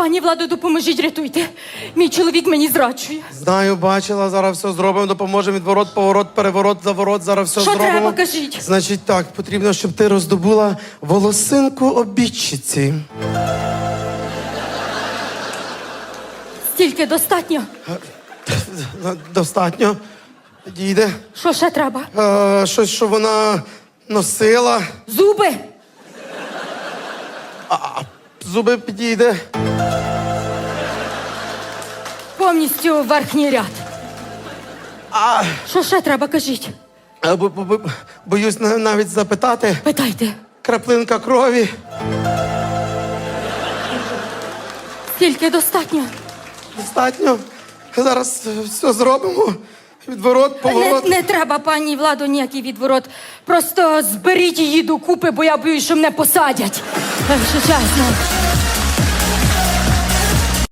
Пані Владо, допоможіть, рятуйте. Мій чоловік мені зраджує. Знаю, бачила, зараз все зробимо, допоможемо відворот, поворот, переворот, заворот, зараз все Що зробимо. треба, кажіть? Значить так, потрібно, щоб ти роздобула волосинку обідчиці. Стільки достатньо. Достатньо. Підійде. Що ще треба? Е, щось, що вона носила. Зуби. Зуби підійде. Повністю верхній ряд. А, Що ще треба, кажіть? е, бо- бо- бо- боюсь на- навіть запитати. Питайте. Краплинка крові. Стільки достатньо. Достатньо. Зараз е, все зробимо. Відворот, Не, поворот. не треба, пані Владо, ніякий відворот. Просто зберіть її докупи, бо я боюсь, що мене посадять. Якщо чесно.